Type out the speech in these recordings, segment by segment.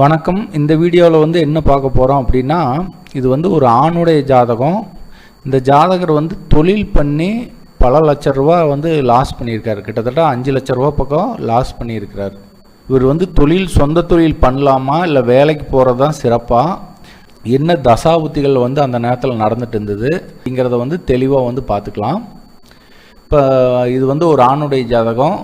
வணக்கம். இந்த வீடியோவில் வந்து என்ன பார்க்க போகிறோம் அப்படின்னா இது வந்து ஒரு ஆணுடைய ஜாதகம். இந்த ஜாதகர் வந்து தொழில் பண்ணி பல லட்ச ரூபா வந்து லாஸ் பண்ணியிருக்காரு. கிட்டத்தட்ட அஞ்சு லட்ச ரூபா பக்கம் லாஸ் பண்ணியிருக்கிறார். இவர் வந்து தொழில் சொந்த தொழில் பண்ணலாமா இல்லை வேலைக்கு போகிறது தான் சிறப்பாக என்ன தசாபுத்திகள் வந்து அந்த நேரத்தில் நடந்துட்டு இருந்தது அப்படிங்கிறத வந்து தெளிவாக வந்து பார்த்துக்கலாம். இப்போ இது வந்து ஒரு ஆணுடைய ஜாதகம்.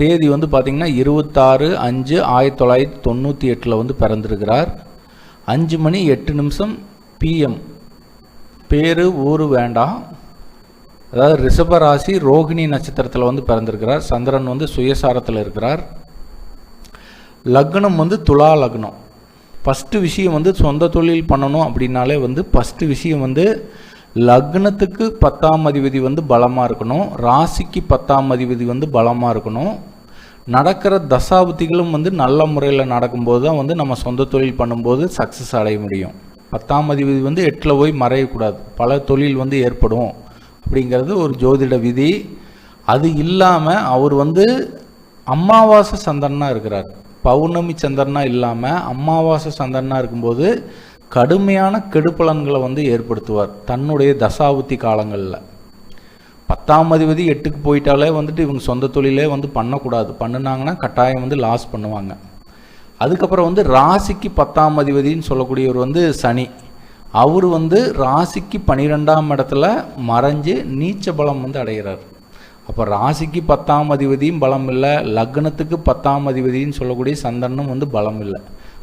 தேதி வந்து பார்த்திங்கன்னா இருபத்தாறு அஞ்சு ஆயிரத்தி தொள்ளாயிரத்தி தொண்ணூற்றி எட்டில் வந்து பிறந்திருக்கிறார். அஞ்சு மணி எட்டு நிமிஷம் பிஎம் பேர் ஊர் வேண்டாம் அதாவது ரிஷபராசி ரோகிணி நட்சத்திரத்தில் வந்து பிறந்திருக்கிறார். சந்திரன் வந்து சுயசாரத்தில் இருக்கிறார். லக்னம் வந்து துலா லக்னம். ஃபஸ்ட்டு விஷயம் வந்து சொந்த தொழில் பண்ணணும் அப்படின்னாலே வந்து ஃபஸ்ட்டு விஷயம் வந்து லக்னத்துக்கு பத்தாம் அதிபதி வந்து பலமாக இருக்கணும் ராசிக்கு பத்தாம் அதிபதி வந்து பலமாக இருக்கணும். நடக்கிற தசாபுத்திகளும் வந்து நல்ல முறையில் நடக்கும்போது தான் வந்து நம்ம சொந்த தொழில் பண்ணும்போது சக்ஸஸ் அடைய முடியும். பத்தாம் அதிபதி வந்து எட்டில் போய் மறையக்கூடாது. பல தொழில் வந்து ஏற்படும் அப்படிங்கிறது ஒரு ஜோதிட விதி. அது இல்லாமல் அவர் வந்து அமாவாசை சந்திரனாக இருக்கிறார். பௌர்ணமி சந்திரனா இல்லாமல் அமாவாசை சந்திரனாக இருக்கும்போது கடுமையான கெடுபலன்களை வந்து ஏற்படுத்துவார் தன்னுடைய தசாபுத்தி காலங்களில். பத்தாம் அதிபதி எட்டுக்கு போயிட்டாலே வந்துட்டு இவங்க சொந்த தொழிலே வந்து பண்ணக்கூடாது. பண்ணுனாங்கன்னா கட்டாயம் வந்து லாஸ் பண்ணுவாங்க. அதுக்கப்புறம் வந்து ராசிக்கு பத்தாம் அதிபதின்னு சொல்லக்கூடியவர் வந்து சனி. அவர் வந்து ராசிக்கு பன்னிரெண்டாம் இடத்துல மறைஞ்சு நீச்ச பலம் வந்து அடைகிறார். அப்போ ராசிக்கு பத்தாம் அதிபதியும் பலம் இல்லை லக்னத்துக்கு பத்தாம் அதிபதின்னு சொல்லக்கூடிய சந்தனம் வந்து பலம் இல்லை.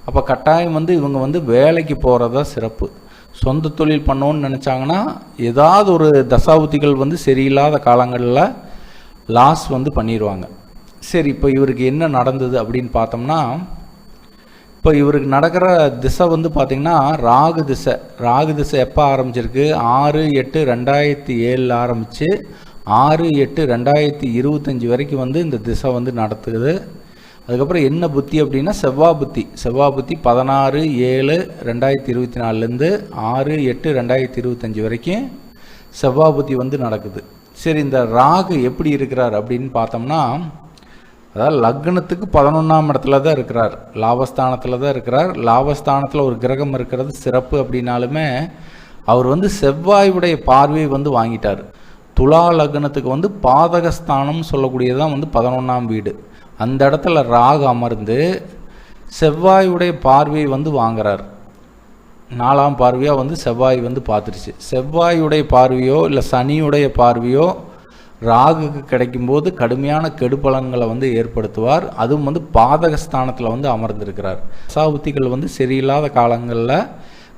அப்போ கட்டாயம் வந்து இவங்க வந்து வேலைக்கு போகிறதா சிறப்பு. சொந்த தொழில் பண்ணோன்னு நினச்சாங்கன்னா ஏதாவது ஒரு தசாபுத்திகள் வந்து சரியில்லாத காலங்களில் லாஸ் வந்து பண்ணிடுவாங்க சரி இப்போ இவருக்கு என்ன நடந்தது அப்படின்னு பார்த்தோம்னா இப்போ இவருக்கு நடக்கிற திசை வந்து பார்த்திங்கன்னா ராகு திசை. ராகு திசை எப்போ ஆரம்பிச்சிருக்கு? ஆறு எட்டு ரெண்டாயிரத்தி ஏழில் ஆரம்பித்து ஆறு எட்டு ரெண்டாயிரத்தி இருபத்தஞ்சி வரைக்கும் வந்து இந்த திசை வந்து நடத்துது. அதுக்கப்புறம் என்ன புத்தி அப்படின்னா செவ்வாய் புத்தி. செவ்வாய் புத்தி பதினாறு ஏழு ரெண்டாயிரத்தி இருபத்தி நாலுலேருந்து ஆறு எட்டு ரெண்டாயிரத்தி இருபத்தஞ்சி வரைக்கும் செவ்வாய் புத்தி வந்து நடக்குது. சரி இந்த ராகு எப்படி இருக்கிறார் அப்படின்னு பார்த்தோம்னா அதாவது லக்னத்துக்கு பதினொன்றாம் இடத்துல தான் இருக்கிறார். லாபஸ்தானத்தில் தான் இருக்கிறார். லாபஸ்தானத்தில் ஒரு கிரகம் இருக்கிறது சிறப்பு அப்படின்னாலுமே அவர் வந்து செவ்வாயுடைய பார்வையை வந்து வாங்கிட்டார். துலா லக்னத்துக்கு வந்து பாதகஸ்தானம் சொல்லக்கூடியதான் வந்து பதினொன்றாம் வீடு. அந்த இடத்துல ராகு அமர்ந்து செவ்வாயுடைய பார்வையை வந்து வாங்குறார். நாலாம் பார்வையாக வந்து செவ்வாய் வந்து பார்த்துருச்சு. செவ்வாயுடைய பார்வையோ இல்லை சனியுடைய பார்வையோ ராகுக்கு கிடைக்கும்போது கடுமையான கெடுபலன்களை வந்து ஏற்படுத்துவார். அதுவும் வந்து பாதகஸ்தானத்தில் வந்து அமர்ந்திருக்கிறார். தசாபுத்திகள் வந்து சரியில்லாத காலங்களில்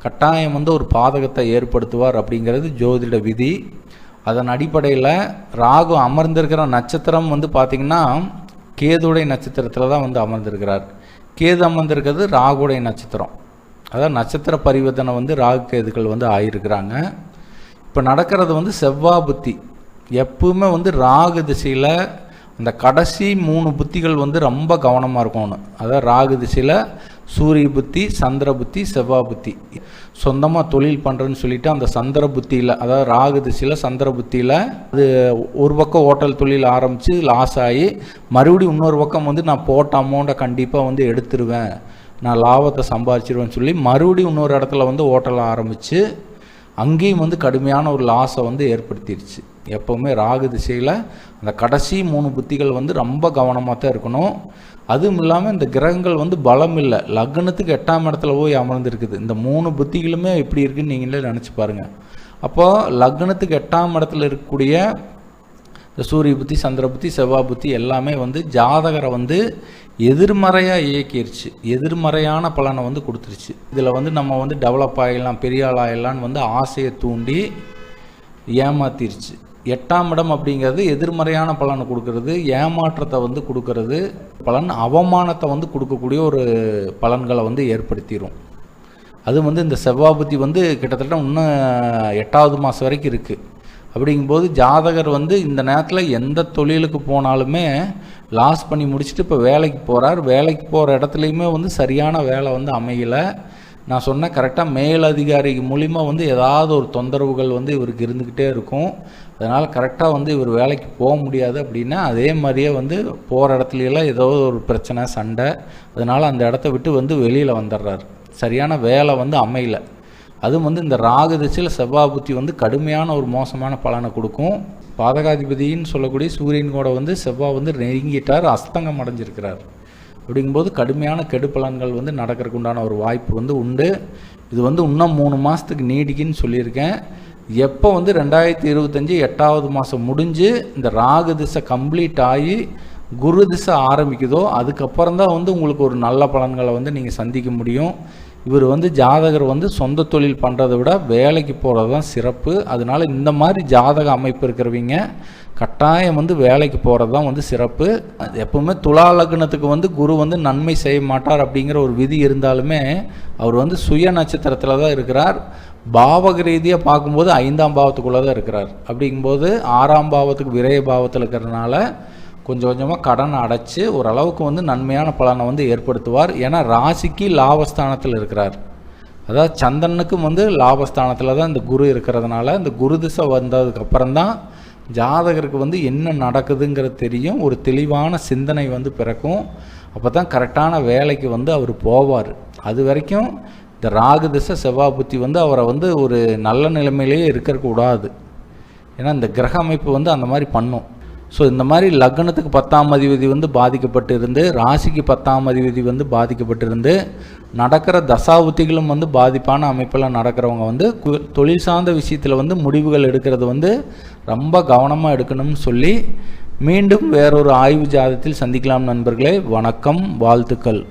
கட்டாயம் வந்து ஒரு பாதகத்தை ஏற்படுத்துவார் அப்படிங்கிறது ஜோதிட விதி. அதன் அடிப்படையில் ராகு அமர்ந்திருக்கிற நட்சத்திரம் வந்து பார்த்திங்கன்னா கேதுடைய நட்சத்திரத்தில் தான் வந்து அமர்ந்திருக்கிறார். கேது அமர்ந்திருக்கிறது ராகுடைய நட்சத்திரம். அதாவது நட்சத்திர பரிவர்த்தனை வந்து ராகு கேதுக்கள் வந்து ஆயிருக்கிறாங்க. இப்போ நடக்கிறது வந்து செவ்வாய் புத்தி. எப்பவுமே வந்து ராகு திசையில் அந்த கடைசி மூணு புத்திகள் வந்து ரொம்ப கவனமாக இருக்கணும் அதாவது ராகு திசையில் சூரிய புத்தி சந்திர புத்தி செவ்வாய் புத்தி. சொந்தமாக தொழில் பண்ணுறேன்னு சொல்லிட்டு அந்த சந்திர புத்தியில் அதாவது ராகு திசையில் சந்திர புத்தியில் அது ஒரு பக்கம் ஹோட்டல் தொழில் ஆரம்பித்து லாஸ் ஆகி மறுபடியும் இன்னொரு பக்கம் வந்து நான் போட்ட அமௌண்ட்டை கண்டிப்பாக வந்து எடுத்துருவேன். நான் லாபத்தை சம்பாதிச்சிருவேன்னு சொல்லி மறுபடியும் இன்னொரு இடத்துல வந்து ஹோட்டலை ஆரம்பித்து அங்கேயும் வந்து கடுமையான ஒரு லாஸை வந்து ஏற்படுத்திடுச்சு எப்போவுமே ராகு திசையில் அந்த கடைசி மூணு புத்திகள் வந்து ரொம்ப கவனமாக தான் இருக்கணும். அதுவும் இல்லாமல் இந்த கிரகங்கள் வந்து பலம் இல்லை. லக்னத்துக்கு எட்டாம் இடத்துல போய் அமர்ந்துருக்குது. இந்த மூணு புத்திகளுமே எப்படி இருக்குன்னு நீங்களே நினச்சி பாருங்கள் அப்போது லக்னத்துக்கு எட்டாம் இடத்துல இருக்கக்கூடிய இந்த சூரிய புத்தி சந்திர புத்தி செவ்வாய் புத்தி எல்லாமே வந்து ஜாதகரை வந்து எதிர்மறையாக இயக்கிருச்சு. எதிர்மறையான பலனை வந்து கொடுத்துருச்சு. இதில் வந்து நம்ம வந்து டெவலப் ஆகிடலாம் பெரிய ஆள் ஆகிடலான்னு வந்து ஆசையை தூண்டி ஏமாத்திருச்சு. எட்டாம் இடம் அப்படிங்கிறது எதிர்மறையான பலனை கொடுக்கறது ஏமாற்றத்தை வந்து கொடுக்கறது பலன் அவமானத்தை வந்து கொடுக்கக்கூடிய ஒரு பலன்களை வந்து ஏற்படுத்திடும் அது வந்து இந்த செவ்வாபுத்தி வந்து கிட்டத்தட்ட இன்னும் எட்டாவது மாதம் வரைக்கும் இருக்குது அப்படிங்கும்போது ஜாதகர் வந்து இந்த நேரத்தில் எந்த தொழிலுக்கு போனாலுமே லாஸ் பண்ணி முடிச்சுட்டு இப்போ வேலைக்கு போகிறார் வேலைக்கு போகிற இடத்துலையுமே வந்து சரியான வேலை வந்து அமையலை. நான் சொன்ன கரெக்டாக மேலதிகாரி மூலிமா வந்து ஏதாவது ஒரு தொந்தரவுகள் வந்து இவருக்கு இருந்துக்கிட்டே இருக்கும். அதனால் கரெக்டாக வந்து இவர் வேலைக்கு போக முடியாது அப்படின்னா அதே மாதிரியே வந்து போகிற இடத்துலையெல்லாம் ஏதோ ஒரு பிரச்சனை சண்டை. அதனால் அந்த இடத்த விட்டு வந்து வெளியில் வந்துடுறாரு சரியான வேலை வந்து அமையல. அதுவும் வந்து இந்த ராகு திசையில் செவ்வாய் புத்தி வந்து கடுமையான ஒரு மோசமான பலனை கொடுக்கும். பாதகாதிபதின்னு சொல்லக்கூடிய சூரியன் கூட வந்து செவ்வாய் வந்து நெருங்கிட்டார் அஸ்தங்கம் அடைஞ்சிருக்கிறார். அப்படிங்கும்போது கடுமையான கெடு பலன்கள் வந்து நடக்கிறதுக்கு உண்டான ஒரு வாய்ப்பு வந்து உண்டு. இது வந்து இன்னும் மூணு மாதத்துக்கு நீடிக்குன்னு சொல்லியிருக்கேன். எப்போ வந்து ரெண்டாயிரத்தி இருபத்தஞ்சி எட்டாவது மாதம் முடிஞ்சு இந்த ராகு திசை கம்ப்ளீட் ஆகி குரு திசை ஆரம்பிக்குதோ அதுக்கப்புறம் தான் வந்து உங்களுக்கு ஒரு நல்ல பலன்களை வந்து நீங்கள் சந்திக்க முடியும். இவர் வந்து ஜாதகர் வந்து சொந்த தொழில் பண்ணுறதை விட வேலைக்கு போகிறது தான் சிறப்பு. அதனால இந்த மாதிரி ஜாதக அமைப்பு இருக்கிறவங்க கட்டாயம் வந்து வேலைக்கு போகிறது தான் வந்து சிறப்பு. எப்போவுமே எப்பவுமே துலா லக்னத்துக்கு வந்து குரு வந்து நன்மை செய்ய மாட்டார் அப்படிங்கிற ஒரு விதி இருந்தாலுமே அவர் வந்து சுய நட்சத்திரத்தில் தான் இருக்கிறார். பாவக ரீதியாக பார்க்கும்போது ஐந்தாம் பாவத்துக்குள்ளே தான் இருக்கிறார். அப்படிங்கும்போது ஆறாம் பாவத்துக்கு விரைய பாவத்தில் இருக்கிறதுனால கொஞ்சம் கொஞ்சமாக கடனை அடைச்சி ஓரளவுக்கு வந்து நன்மையான பலனை வந்து ஏற்படுத்துவார். ஏன்னா ராசிக்கு லாபஸ்தானத்தில் இருக்கிறார். அதாவது சந்தனுக்கும் வந்து லாபஸ்தானத்தில் தான் இந்த குரு இருக்கிறதுனால இந்த குரு திசை வந்ததுக்கப்புறம் தான் ஜாதகருக்கு வந்து என்ன நடக்குதுங்கிறது தெரியும். ஒரு தெளிவான சிந்தனை வந்து பிறக்கும். அப்போ தான் கரெக்டான வேலைக்கு வந்து அவர் போவார். அது வரைக்கும் இந்த ராகு திசை செவ்வாய் புத்தி வந்து அவரை வந்து ஒரு நல்ல நிலைமையிலேயே இருக்கக்கூடாது. ஏன்னா இந்த கிரக அமைப்பு வந்து அந்த மாதிரி பண்ணும். ஸோ இந்த மாதிரி லக்னத்துக்கு பத்தாம் அதிபதி வந்து பாதிக்கப்பட்டு இருந்து ராசிக்கு பத்தாம் அதிபதி வந்து பாதிக்கப்பட்டிருந்து நடக்கிற தசாபுத்திகளும் வந்து பாதிப்பான அமைப்பில் நடக்கிறவங்க வந்து கு- தொழில் சார்ந்த விஷயத்தில் வந்து முடிவுகள் எடுக்கிறது வந்து ரொம்ப கவனமாக எடுக்கணும்னு சொல்லி மீண்டும் வேறொரு ஆய்வு ஜாதத்தில் சந்திக்கலாம் நண்பர்களே. வணக்கம் வாழ்த்துக்கள்.